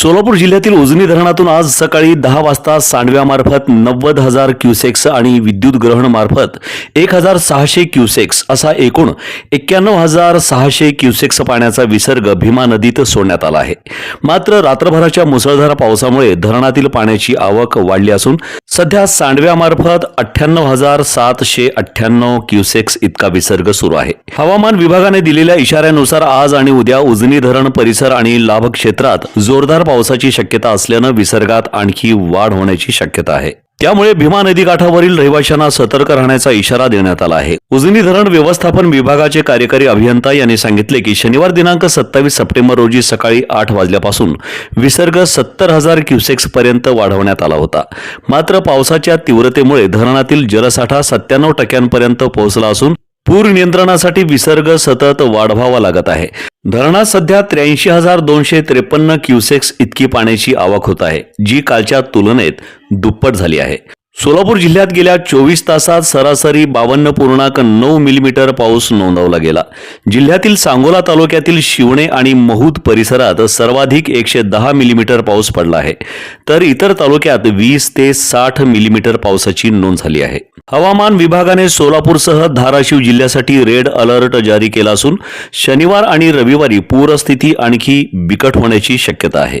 सोलापूर जिल्ह्यातील उजनी धरणातून आज सकाळी दहा वाजता सांडव्यामार्फत नव्वद हजार क्युसेक्स आणि विद्युत ग्रहण मार्फत एक हजार सहाशे क्युसेक्स असा एकूण एक्क्याण्णव हजार सहाशे क्युसेक्स पाण्याचा विसर्ग भीमा नदीत सोडण्यात आला आहे. मात्र रात्रभराच्या मुसळधार पावसामुळे धरणातील पाण्याची आवक वाढली असून सध्या सांडव्यामार्फत अठ्ठ्याण्णव हजार सातशे अठ्ठ्याण्णव क्युसेक्स इतका विसर्ग सुरू आहे. हवामान विभागाने दिलेल्या इशाऱ्यानुसार आज आणि उद्या उजनी धरण परिसर आणि लाभ क्षेत्रात जोरदार पावसाची शक्यता असल्यानं विसर्गात आणखी वाढ होण्याची शक्यता आहे. त्यामुळे भीमा नदी काठावरील रहिवाशांना सतर्क राहण्याचा इशारा देण्यात आला आहे. उजनी धरण व्यवस्थापन विभागाचे कार्यकारी अभियंता यांनी सांगितले की शनिवार दिनांक सत्तावीस सप्टेंबर रोजी सकाळी आठ वाजल्यापासून विसर्ग सत्तर हजार क्युसेक्स पर्यंत वाढवण्यात आला होता. मात्र पावसाच्या तीव्रतेमुळे धरणातील जलसाठा सत्त्याण्णव टक्क्यांपर्यंत पोहोचला असून पूर नियंत्रणासाठी विसर्ग सतत वाढवावा लागत आहे. धरणात सध्या त्र्याऐंशी हजार दोनशे त्रेपन्न क्युसेक्स इतकी पाण्याची आवक होत आहे जी कालच्या तुलनेत दुप्पट झाली आहे. सोलापूर जिल्ह्यात गेल्या चोवीस तासात सरासरी बावन्न पूर्णांक नऊ मिलीमीटर पाऊस नोंदवला गेला. जिल्ह्यातील सांगोला तालुक्यातील शिवणे आणि महूद परिसरात सर्वाधिक एकशे दहा मिलीमीटर पाऊस पडला आहे. तर इतर तालुक्यात वीस ते साठ मिलीमीटर पावसाची नोंद झाली आहे. हवामान विभागाने सोलापूरसह धाराशिव जिल्ह्यासाठी रेड अलर्ट जारी केला असून शनिवार आणि रविवारी पूरस्थिती आणखी बिकट होण्याची शक्यता आहे.